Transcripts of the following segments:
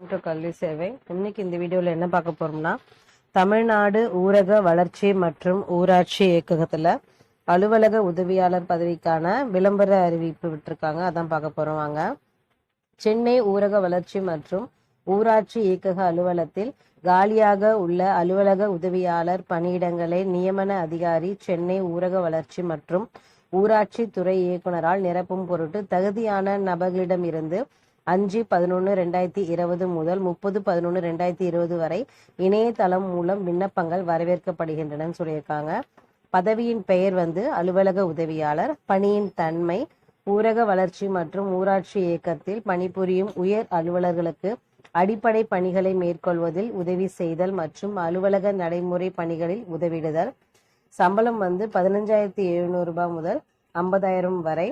To கல்வி சேவை. இன்னைக்கு இந்த வீடியோவில் என்ன பார்க்க போறோம்னா தமிழ்நாடு ஊரக வளர்ச்சி மற்றும் ஊராட்சி இயக்ககத்தில் அலுவலக உதவியாளர் பதவிக்கான விளம்பர அறிவிப்பு விட்டுருக்காங்க. அதான் பார்க்க போறோம் வாங்க. சென்னை ஊரக வளர்ச்சி மற்றும் ஊராட்சி இயக்கக அலுவலத்தில் காலியாக உள்ள அலுவலக உதவியாளர் பணியிடங்களை நியமன அதிகாரி சென்னை ஊரக வளர்ச்சி மற்றும் ஊராட்சி துறை இயக்குனரால் நிரப்பும் பொருட்டு தகுதியான நபர்களிடமிருந்து அஞ்சு பதினொன்று ரெண்டாயிரத்தி இருபது முதல் முப்பது பதினொன்று ரெண்டாயிரத்தி இருபது வரை இணையதளம் மூலம் விண்ணப்பங்கள் வரவேற்கப்படுகின்றனன்னு சொல்லியிருக்காங்க. பதவியின் பெயர் வந்து அலுவலக உதவியாளர் பணியின் தன்மை ஊரக வளர்ச்சி மற்றும் ஊராட்சி இயக்கத்தில் பணிபுரியும் உயர் அலுவலர்களுக்கு அடிப்படை பணிகளை மேற்கொள்வதில் உதவி செய்தல் மற்றும் அலுவலக நடைமுறை பணிகளில் உதவிடுதல். சம்பளம் வந்து பதினஞ்சாயிரத்தி எழுநூறு ரூபாய் முதல் ஐம்பதாயிரம் வரை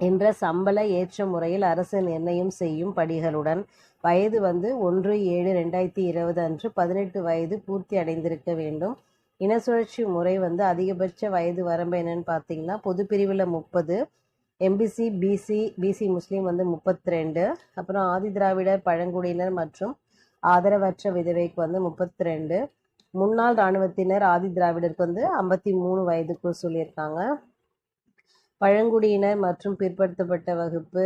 என்ற சம்பள ஏற்ற முறையில் அரசு நிர்ணயம் செய்யும் படிகளுடன் வயது வந்து ஒன்று ஏழு ரெண்டாயிரத்தி இருபது அன்று பதினெட்டு வயது பூர்த்தி அடைந்திருக்க வேண்டும். இன சுழற்சி முறை வந்து அதிகபட்ச வயது வரம்பு என்னன்னு பார்த்தீங்கன்னா பொது பிரிவில் முப்பது எம்பிசி பிசி பிசி முஸ்லீம் வந்து முப்பத்தி ரெண்டு அப்புறம் ஆதி திராவிடர் பழங்குடியினர் மற்றும் ஆதரவற்ற விதவைக்கு வந்து முப்பத்தி ரெண்டு முன்னாள் இராணுவத்தினர் ஆதி திராவிடருக்கு வந்து ஐம்பத்தி மூணு வயதுக்குள் சொல்லியிருக்காங்க. பழங்குடியினர் மற்றும் பிற்படுத்தப்பட்ட வகுப்பு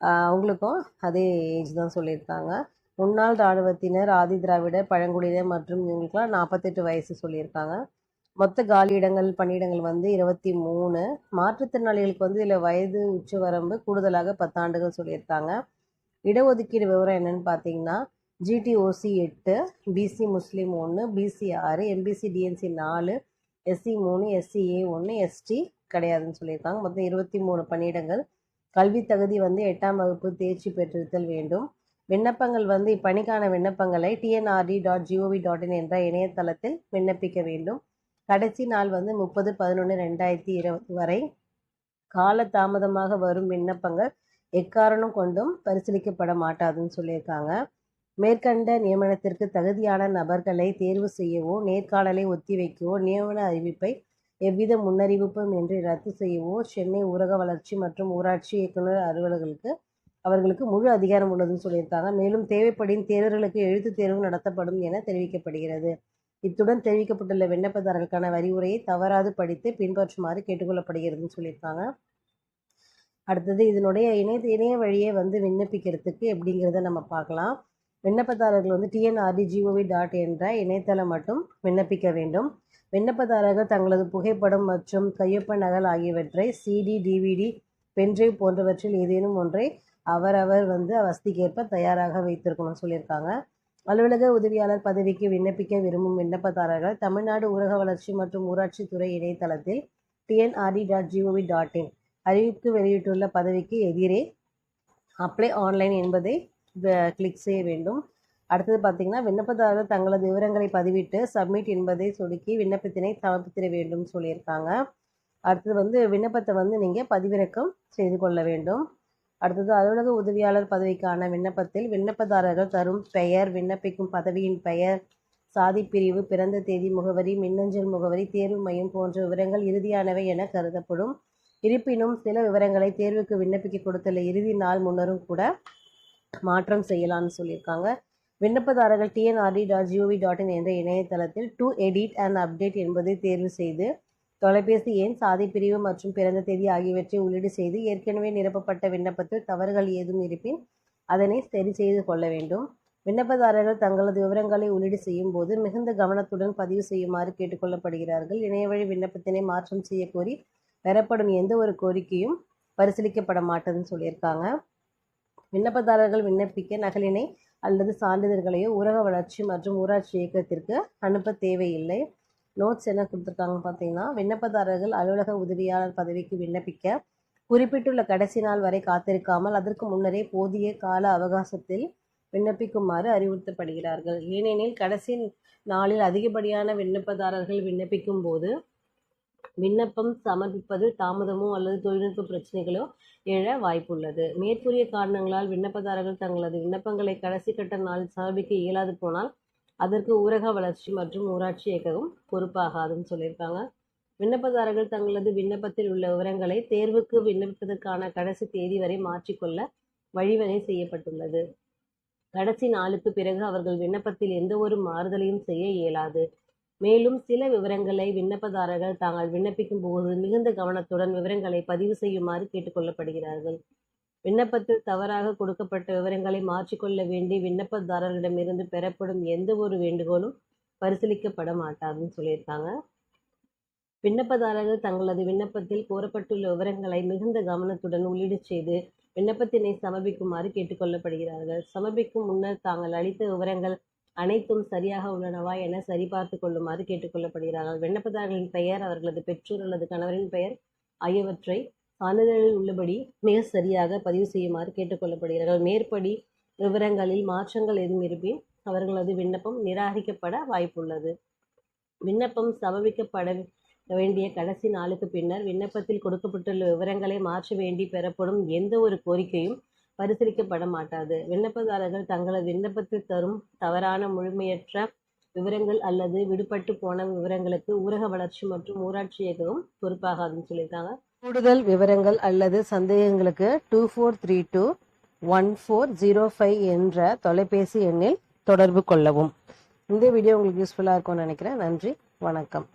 அவங்களுக்கும் அதே ஏஜ் தான் சொல்லியிருக்காங்க. முன்னாள் இராணுவத்தினர் ஆதி திராவிடர் பழங்குடியினர் மற்றும் இவங்களுக்குலாம் நாற்பத்தெட்டு வயசு சொல்லியிருக்காங்க. மொத்த காலியிடங்கள் பணியிடங்கள் வந்து இருபத்தி மூணு. மாற்றுத்திறனாளிகளுக்கு வந்து இதில் வயது உச்ச வரம்பு கூடுதலாக பத்தாண்டுகள் சொல்லியிருக்காங்க. இடஒதுக்கீடு விவரம் என்னன்னு பார்த்தீங்கன்னா ஜிடிஓசி எட்டு பிசி முஸ்லீம் ஒன்று பிசி ஆறு எம்பிசி டிஎன்சி நாலு எஸ்சி மூணு எஸ்சிஏ ஒன்று எஸ்டி கிடையாதுன்னு சொல்லியிருக்காங்க. மொத்தம் இருபத்தி மூணு பணியிடங்கள். கல்வி தகுதி வந்து எட்டாம் வகுப்பு தேர்ச்சி பெற்றிருத்தல் வேண்டும். விண்ணப்பங்கள் வந்து இப்பணிக்கான விண்ணப்பங்களை TNRD dot gov dot in என்ற இணையதளத்தில் விண்ணப்பிக்க வேண்டும். கடைசி நாள் வந்து முப்பது பதினொன்று ரெண்டாயிரத்தி இருபது வரை கால தாமதமாக வரும் விண்ணப்பங்கள் எக்காரணம் கொண்டும் பரிசீலிக்கப்பட மாட்டாதுன்னு சொல்லியிருக்காங்க. மேற்கண்ட நியமனத்திற்கு தகுதியான நபர்களை தேர்வு செய்யவோ நேர்காணலை ஒத்திவைக்கவோ நியமன அறிவிப்பை எவ்வித முன்னறிவிப்பும் இன்றி ரத்து செய்யவோ சென்னை ஊரக வளர்ச்சி மற்றும் ஊராட்சி இயக்குநர் அலுவலர்களுக்கு அவர்களுக்கு முழு அதிகாரம் உள்ளதுன்னு சொல்லியிருக்காங்க. மேலும் தேவைப்படின் தேர்வர்களுக்கு எழுத்து தேர்வு நடத்தப்படும் என தெரிவிக்கப்படுகிறது. இத்துடன் தெரிவிக்கப்பட்டுள்ள விண்ணப்பதாரர்களுக்கான வரிவுரையை தவறாது படித்து பின்பற்றுமாறு கேட்டுக்கொள்ளப்படுகிறதுன்னு சொல்லியிருக்காங்க. அடுத்தது இதனுடைய இணைய இணைய வழியே வந்து விண்ணப்பிக்கிறதுக்கு எப்படிங்கிறத நம்ம பார்க்கலாம். விண்ணப்பதாரர்கள் வந்து டிஎன்ஆர்டிஜிஓவி டாட் என்ற இணையதளம் மட்டும் விண்ணப்பிக்க வேண்டும். விண்ணப்பதாரர்கள் தங்களது புகைப்படம் மற்றும் கையொப்ப நகல் ஆகியவற்றை சிடி டிவிடி பென்ட்ரைவ் போன்றவற்றில் ஏதேனும் ஒன்றை அவரவர் வந்து வசதிக்கேற்ப தயாராக வைத்திருக்கணும்னு சொல்லியிருக்காங்க. அலுவலக உதவியாளர் பதவிக்கு விண்ணப்பிக்க விரும்பும் விண்ணப்பதாரர்கள் தமிழ்நாடு ஊரக வளர்ச்சி மற்றும் ஊராட்சி துறை இணையதளத்தில் TNRD dot gov dot in அறிவிப்பு வெளியிட்டுள்ள பதவிக்கு எதிரே அப்ளை ஆன்லைன் என்பதை கிளிக் செய்ய வேண்டும். அடுத்தது பார்த்தீங்கன்னா விண்ணப்பதாரர்கள் தங்களது விவரங்களை பதிவிட்டு சப்மிட் என்பதை சொடுக்கி விண்ணப்பத்தினை சமர்ப்பித்திட வேண்டும் சொல்லியிருக்காங்க. அடுத்தது வந்து விண்ணப்பத்தை வந்து நீங்கள் பதிவிறக்கம் செய்து கொள்ள வேண்டும். அடுத்தது அலுவலக உதவியாளர் பதவிக்கான விண்ணப்பத்தில் விண்ணப்பதாரர்கள் தரும் பெயர் விண்ணப்பிக்கும் பதவியின் பெயர் சாதி பிரிவு பிறந்த தேதி முகவரி மின்னஞ்சல் முகவரி தேர்வு மையம் போன்ற விவரங்கள் இறுதியானவை என கருதப்படும். இருப்பினும் சில விவரங்களை தேர்வுக்கு விண்ணப்பிக்க கொடுத்துள்ள இறுதி நாள் முன்னரும் கூட மாற்றம் செய்யலாம்னு சொல்லியிருக்காங்க. விண்ணப்பதாரர்கள் TNRD dot gov dot in என்ற இணையதளத்தில் டு எடிட் அண்ட் அப்டேட் என்பதை தேர்வு செய்து தொலைபேசி எண் சாதி பிரிவு மற்றும் பிறந்த தேதி ஆகியவற்றை உள்ளீடு செய்து ஏற்கனவே நிரப்பப்பட்ட விண்ணப்பத்தில் தவறுகள் ஏதும் இருப்பின் அதனை சரி செய்து கொள்ள வேண்டும். விண்ணப்பதாரர்கள் தங்களது விவரங்களை உள்ளீடு செய்யும் போது மிகுந்த கவனத்துடன் பதிவு செய்யுமாறு கேட்டுக்கொள்ளப்படுகிறார்கள். இணையவழி விண்ணப்பத்தினை மாற்றம் செய்யக்கோரி பெறப்படும் எந்த ஒரு கோரிக்கையும் பரிசீலிக்கப்பட மாட்டதுன்னு சொல்லியிருக்காங்க. விண்ணப்பதாரர்கள் விண்ணப்பிக்க நகலினை அல்லது சான்றிதழ்களையோ ஊரக வளர்ச்சி மற்றும் ஊராட்சி இயக்கத்திற்கு அனுப்ப தேவையில்லை. நோட்ஸ் என்ன கொடுத்துருக்காங்க பார்த்தீங்கன்னா விண்ணப்பதாரர்கள் அலுவலக உதவியாளர் பதவிக்கு விண்ணப்பிக்க குறிப்பிட்டுள்ள கடைசி நாள் வரை காத்திருக்காமல் அதற்கு முன்னரே போதிய கால அவகாசத்தில் விண்ணப்பிக்குமாறு அறிவுறுத்தப்படுகிறார்கள். ஏனெனில் கடைசி நாளில் அதிகப்படியான விண்ணப்பதாரர்கள் விண்ணப்பிக்கும் போது விண்ணப்பம் சமர்ப்பிப்பது தாமதமோ அல்லது தொழில்நுட்ப பிரச்சனைகளோ எழ வாய்ப்புள்ளது. மேற்கூறிய காரணங்களால் விண்ணப்பதாரர்கள் தங்களது விண்ணப்பங்களை கடைசி கட்ட நாளில் சமர்ப்பிக்க இயலாது போனால் அதற்கு ஊரக வளர்ச்சி மற்றும் ஊராட்சி இயக்ககம் பொறுப்பாகாதுன்னு சொல்லியிருக்காங்க. விண்ணப்பதாரர்கள் தங்களது விண்ணப்பத்தில் உள்ள விவரங்களை தேர்வுக்கு விண்ணப்பிப்பதற்கான கடைசி தேதி வரை மாற்றிக்கொள்ள வழிவகை செய்யப்பட்டுள்ளது. கடைசி நாளுக்கு பிறகு அவர்கள் விண்ணப்பத்தில் எந்த ஒரு மாறுதலையும் செய்ய இயலாது. மேலும் சில விவரங்களை விண்ணப்பதாரர்கள் தாங்கள் விண்ணப்பிக்கும் போது மிகுந்த கவனத்துடன் விவரங்களை பதிவு செய்யுமாறு கேட்டுக்கொள்ளப்படுகிறார்கள். விண்ணப்பத்தில் தவறாக கொடுக்கப்பட்ட விவரங்களை மாற்றிக்கொள்ள வேண்டி விண்ணப்பதாரர்களிடமிருந்து பெறப்படும் எந்த ஒரு வேண்டுகோளும் பரிசீலிக்கப்பட மாட்டாதுன்னு சொல்லியிருக்காங்க. விண்ணப்பதாரர்கள் தங்களது விண்ணப்பத்தில் கோரப்பட்டுள்ள விவரங்களை மிகுந்த கவனத்துடன் உள்ளீடு செய்து விண்ணப்பத்தினை சமர்ப்பிக்குமாறு கேட்டுக்கொள்ளப்படுகிறார்கள். சமர்ப்பிக்கும் முன்னர் தாங்கள் அளித்த விவரங்கள் அனைத்தும் சரியாக உள்ளனவா என சரிபார்த்து கொள்ளுமாறு கேட்டுக்கொள்ளப்படுகிறார்கள். விண்ணப்பதாரர்களின் பெயர் அவர்களது பெற்றோர் அல்லது கணவரின் பெயர் ஆகியவற்றை சான்றிதழில் உள்ளபடி மிக சரியாக பதிவு செய்யுமாறு கேட்டுக்கொள்ளப்படுகிறார்கள். மேற்படி விவரங்களில் மாற்றங்கள் எதுவும் இருப்பின் அவர்களது விண்ணப்பம் நிராகரிக்கப்பட வாய்ப்புள்ளது. விண்ணப்பம் சமர்ப்பிக்கப்பட வேண்டிய கடைசி நாளுக்கு பின்னர் விண்ணப்பத்தில் கொடுக்கப்பட்டுள்ள விவரங்களை மாற்ற வேண்டி பெறப்படும் எந்த ஒரு கோரிக்கையும் பரிசீலிக்கப்பட மாட்டாது விண்ணப்பதாரர்கள் தங்களது விண்ணப்பத்தில் தரும் தவறான முழுமையற்ற விவரங்கள் அல்லது விடுபட்டு போன விவரங்களுக்கு ஊரக வளர்ச்சி மற்றும் ஊராட்சி இயக்கமும் பொறுப்பாகாதுன்னு சொல்லியிருக்காங்க. கூடுதல் விவரங்கள் அல்லது சந்தேகங்களுக்கு two four three two one four zero five என்ற தொலைபேசி எண்ணில் தொடர்பு கொள்ளவும். இந்த வீடியோ உங்களுக்கு யூஸ்ஃபுல்லாக இருக்கும்னு நினைக்கிறேன். நன்றி. வணக்கம்.